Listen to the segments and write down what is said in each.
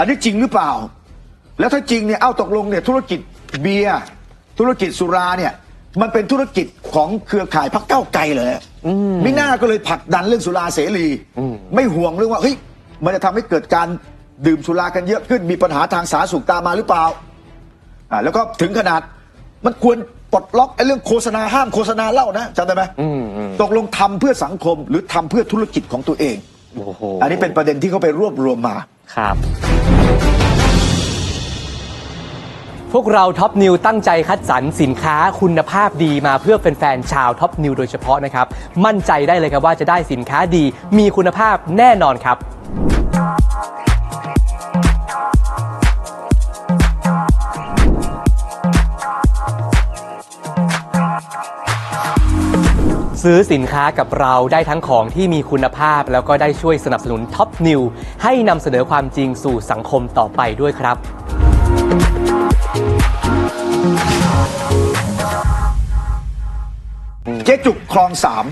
อันนี้จริงหรือเปล่า แล้วถ้าจริงเนี่ยเอ้าตกลงเนี่ยธุรกิจเบียร์ธุรกิจสุราเนี่ยมันเป็นธุรกิจของเครือข่ายพักเก้าวไกลเลยไม่น่าก็เลยผลักดันเรื่องสุราเสรีไม่ห่วงเรื่องว่าเฮ้ยมันจะทำให้เกิดการดื่มสุรากันเยอะขึ้นมีปัญหาทางสาธารณสุขตามมาหรือเปล่าอ่าแล้วก็ถึงขนาดมันควรปลดล็อกไอ้เรื่องโฆษณาห้ามโฆษณาเหล้านะจำได้ไหมอืมอืมตกลงทำเพื่อสังคมหรือทำเพื่อธุรกิจของตัวเองโอ้โหอันนี้เป็นประเด็นที่เขาไปรวบรวมมา ครับ พวกเราท็อปนิวตั้งใจคัดสรรสินค้าคุณภาพดีมาเพื่อแฟนๆชาวท็อปนิวโดยเฉพาะนะครับ มั่นใจได้เลยครับว่าจะได้สินค้าดีมีคุณภาพแน่นอนครับ ซื้อสินค้ากับเราได้ทั้งของที่มีคุณภาพ แล้วก็ได้ช่วยสนับสนุนท็อปนิวให้นำเสนอความจริงสู่สังคมต่อไปด้วยครับ เจ๊จุกคลองสาม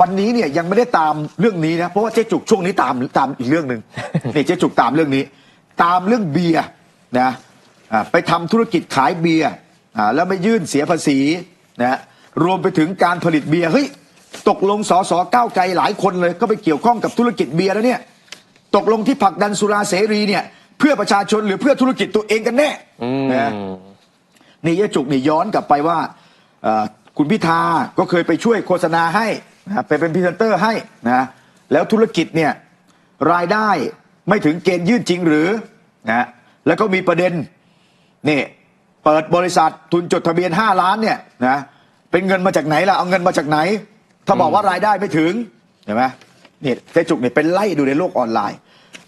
วันนี้เนี่ยยังไม่ได้ตามเรื่องนี้นะเพราะว่าเจ๊จุกช่วงนี้ตามตามอีกเรื่องหนึ่ง นี่เจ๊จุกตามเรื่องนี้ ตามเรื่องเบียร์นะอ่าไปทำธุรกิจขายเบียร์อ่าแล้วไม่ยื่นเสียภาษีนะรวมไปถึงการผลิตเบียร์เฮ้ย ตกลงสอสอก้าวไกลหลายคนเลยก็ไปเกี่ยวข้องกับธุรกิจเบียร์แล้วเนี่ย ตกลงที่ผลักดันสุราเสรีเนี่ย เพื่อประชาชนหรือเพื่อธุรกิจตัวเองกันแน่นะนี่ยจุกนี่ย้อนกลับไปว่าเอ่อคุณพิธาก็เคยไปช่วยโฆษณาให้นะไปเป็นพรีเซนเตอร์ให้นะแล้วธุรกิจเนี่ยรายได้ไม่ถึงเกณฑ์ยื่นจริงหรือนะแล้วก็มีประเด็นนี่เปิดบริษัททุนจดทะเบียน 5 ล้านเนี่ยนะเป็นเงินมาจากไหนล่ะ เอาเงินมาจากไหน ถ้าบอกว่ารายได้ไม่ถึงเห็นไหมนี่เจ๊จุกเนี่ยเป็นไล่ดูในโลกออนไลน์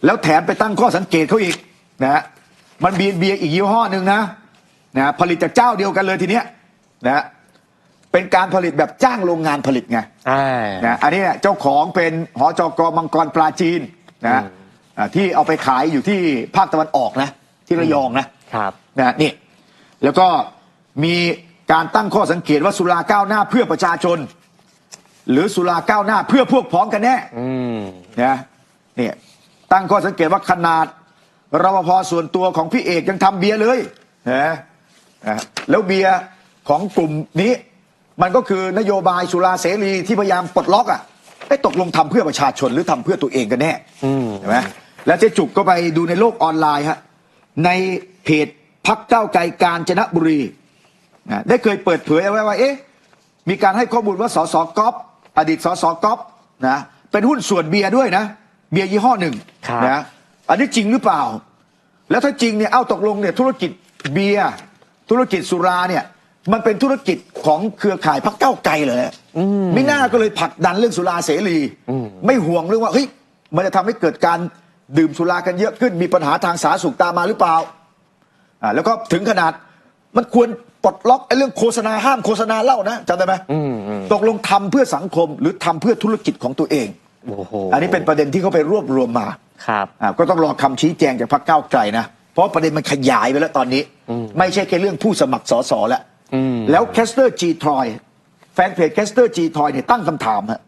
แล้วแถมไปตั้งข้อสังเกตเขาอีกนะมันเบียร์เบียร์อีกยี่ห้อหนึ่งนะนะผลิตจากเจ้าเดียวกันเลยทีเนี้ยนะเป็นการผลิตแบบจ้างโรงงานผลิตไงอ่านะอันนี้เนี่ยเจ้าของเป็นหอจกมังกรปลาจีนนะอ่าที่เอาไปขายอยู่ที่ภาคตะวันออกนะ ที่ระยองนะครับนะนี่แล้วก็มีการตั้งข้อสังเกตว่าสุราก้าวหน้าเพื่อประชาชน หรือสุราก้าวหน้าเพื่อพวกพ้องกันแน่อืมนะเนี่ยตั้งข้อสังเกตว่าขนาดรปภส่วนตัวของพี่เอกยังทำเบียร์เลยนะนะแล้วเบียร์ของกลุ่มนี้ มันก็คือนโยบายสุราเสรีที่พยายามปลดล็อกอะไอ้ตกลงทำเพื่อประชาชนหรือทำเพื่อตัวเองกันแน่อืมเห็นไหมแล้วเจ๊จุกก็ไปดูในโลกออนไลน์ฮะในเพจพักเก้าวไกลกาญจนบุรีนะได้เคยเปิดเผยเอาไว้ว่าเอ๊ะมีการให้ข้อมูลว่าสสก๊อฟ อดีตสสก๊อฟนะเป็นหุ้นส่วนเบียร์ด้วยนะ เบียร์ยี่ห้อหนึ่งครับนะอันนี้จริงหรือเปล่า แล้วถ้าจริงเนี่ยเอ้าตกลงเนี่ยธุรกิจเบียร์ธุรกิจสุราเนี่ยมันเป็นธุรกิจของเครือข่ายพักเก้าวไกลเลยไม่น่าก็เลยผลักดันเรื่องสุราเสรี ไม่ห่วงเรื่องว่าเฮ้ยมันจะทำให้เกิดการดื่มสุรากันเยอะขึ้นมีปัญหาทางสาธารณสุขตามมาหรือเปล่าอ่าแล้วก็ถึงขนาดมันควร ปลดล็อกไอ้เรื่องโฆษณาห้ามโฆษณาเหล้านะจำได้ไหมอืมอืมตกลงทำเพื่อสังคมหรือทำเพื่อธุรกิจของตัวเองโอ้โหอันนี้เป็นประเด็นที่เขาไปรวบรวมมาครับอ่าก็ต้องรอคำชี้แจงจากพรรคก้าวไกลนะ เพราะประเด็นมันขยายไปแล้วตอนนี้ ไม่ใช่แค่เรื่องผู้สมัครสสแล้วอืมแล้วแคสเตอร์จีทรอยแฟนเพจแคสเตอร์จีทรอยเนี่ยตั้งคำถามฮะ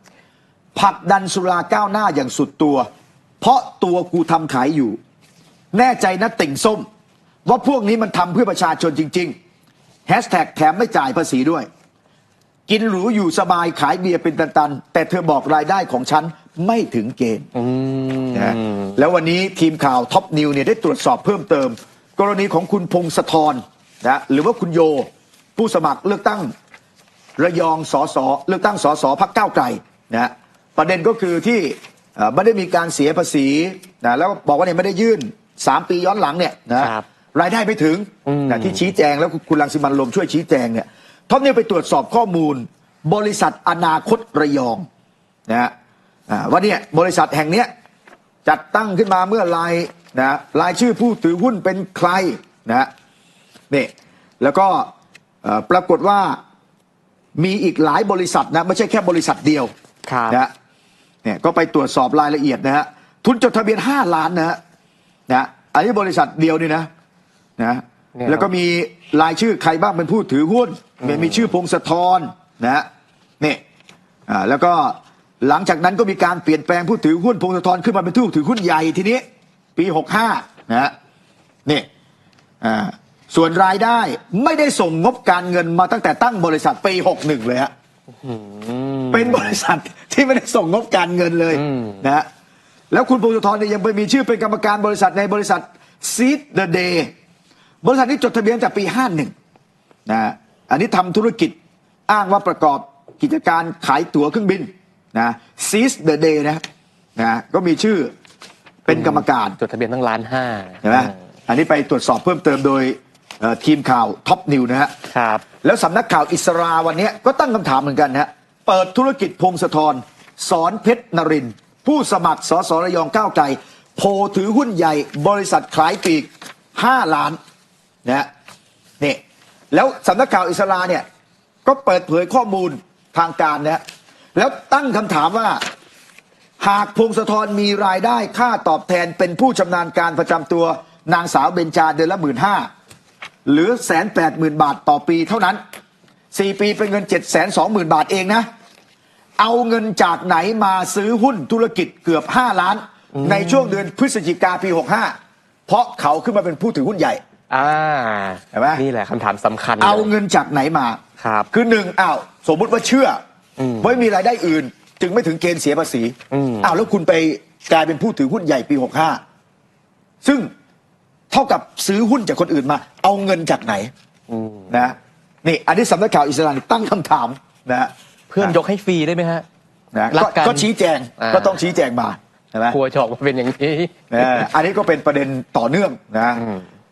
ผลักดันสุราก้าวหน้าอย่างสุดตัว เพราะตัวกูทำขายอยู่ แน่ใจนะติ่งส้ม ว่าพวกนี้มันทำเพื่อประชาชนจริง ๆ แฮชแท็กแถมไม่จ่ายภาษีด้วย กินหรูอยู่สบายขายเบียร์เป็นตันๆ แต่เธอบอกรายได้ของฉันไม่ถึงเกณฑ์อืมนะแล้ววันนี้ทีมข่าวท็อปนิวเนี่ยได้ตรวจสอบเพิ่มเติม กรณีของคุณพงศธรนะหรือว่าคุณโย ผู้สมัครเลือกตั้งระยองสสเลือกตั้งสสพักเก้าวไกลนะประเด็นก็คือที่เอ่อไม่ได้มีการเสียภาษีนะแล้วบอกว่าเนี่ยไม่ได้ยื่น 3 ปีย้อนหลังเนี่ยนะค รับรายได้ไม่ถึงอืมนะที่ชี้แจงแล้วคุณรังสิมันต์ลมช่วยชี้แจงเนี่ยท็อปนิวไปตรวจสอบข้อมูล บริษัทอนาคตระยองนะฮะอ่าว่าเนี่ยบริษัทแห่งเนี้ยจัดตั้งขึ้นมาเมื่อรายนะรายชื่อผู้ถือหุ้นเป็นใครนะนี่แล้วก็เอ่อปรากฏว่ามีอีกหลายบริษัทนะไม่ใช่แค่บริษัทเดียวครับนะเนี่ยก็ไปตรวจสอบรายละเอียดนะฮะทุนจดทะเบียน 5 ล้านนะฮะนะอันนี้บริษัทเดียวนี่นะ นะเนี่ยแล้วก็มีรายชื่อใครบ้างเป็นผู้ถือหุ้นมีมีชื่อพงศธรนะฮะนี่อ่าแล้วก็หลังจากนั้นก็มีการเปลี่ยนแปลงผู้ถือหุ้นพงศธรขึ้นมาเป็นผู้ถือหุ้นใหญ่ทีนี้ ปี65นะฮะนี่อ่าส่วนรายได้ไม่ได้ส่งงบการเงินมาตั้งแต่ตั้งบริษัทปี61เลยฮะเป็นบริษัทที่ไม่ได้ส่งงบการเงินเลยอืมนะฮะแล้วคุณพงศธรเนี่ยยังไปมีชื่อเป็นกรรมการบริษัทในบริษัท Seed the Day บริษัทนี้จดทะเบียนตั้งแต่ปี 51นะฮะอันนี้ทำธุรกิจอ้างว่าประกอบกิจการขายตั๋วเครื่องบินนะ Seed the Day นะนะก็มีชื่อเป็นกรรมการจดทะเบียนตั้งล้านห้าเห็นไหมอันนี้ไปตรวจสอบเพิ่มเติมโดยเอ่อทีมข่าวท็อปนิวนะฮะครับแล้วสำนักข่าวอิสราวันนี้ก็ตั้งคำถามเหมือนกันนะฮะเปิดธุรกิจพงศธรสอนเพชรนรินทร์ผู้สมัครสสระยองก้าวไกลโพถือหุ้นใหญ่บริษัทขายปลีก 5 ล้าน นะนี่แล้วสำนักข่าวอิสราเนี่ยก็เปิดเผยข้อมูลทางการนะฮะแล้วตั้งคำถามว่า หากพงศธรมีรายได้ค่าตอบแทนเป็นผู้ชำนาญการประจำตัวนางสาวเบญจาเดือนละหมื่นห้าหรือแสนแปดหมื่นบาทต่อปีเท่านั้นสี่ปีเป็นเงินเจ็ดแสนสองหมื่นบาทเองนะ เอาเงินจากไหนมาซื้อหุ้นธุรกิจเกือบห้าล้าน ในช่วงเดือนพฤศจิกาปีหกห้าเพราะเขาขึ้นมาเป็นผู้ถือหุ้นใหญ่ อ่าเห็นไหมนี่แหละคำถามสำคัญเอาลยเงินจากไหนมาครับ คือหนึ่งอ้าวสมมุติว่าเชื่ออม ว่าไม่มีรายได้อื่น จึงไม่ถึงเกณฑ์เสียภาษีอืม อ้าวแล้วคุณไปกลายเป็นผู้ถือหุ้นใหญ่ปีหกห้าซึ่งเท่ากับซื้อหุ้นจากคนอื่นมา เอาเงินจากไหนอืมนะนี่อันนี้สำนักข่าวอิสราเอลตั้งคำถามนะเพื่อนยกให้ฟรีได้ไหมฮะ นะรัก็กกันก็ชี้แจงอ่า ก็ต้องชี้แจงมาใช่ไหม กลัวจะออกมาเป็นอย่างนี้ นะอันนี้ก็เป็นประเด็นต่อเนื่องนะอืม